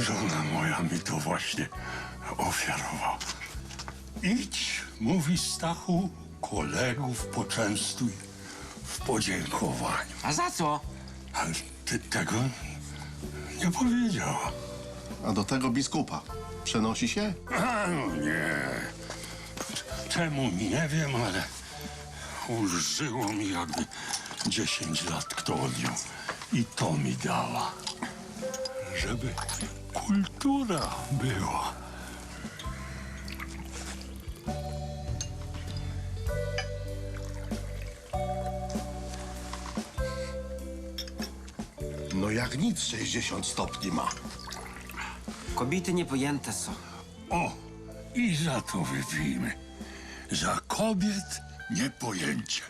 Żona moja mi to właśnie ofiarowała. Idź, mówi Stachu, kolegów poczęstuj w podziękowaniu. A za co? Ale ty tego nie powiedziała. A do tego biskupa. Przenosi się? A no nie. Czemu nie wiem, ale ulżyło mi jakby 10 lat kto odjął. I to mi dała. Żeby kultura była. No jak nic 60 stopni ma. Kobiety niepojęte są. O, i za to wypijmy. Za kobiet niepojęcie.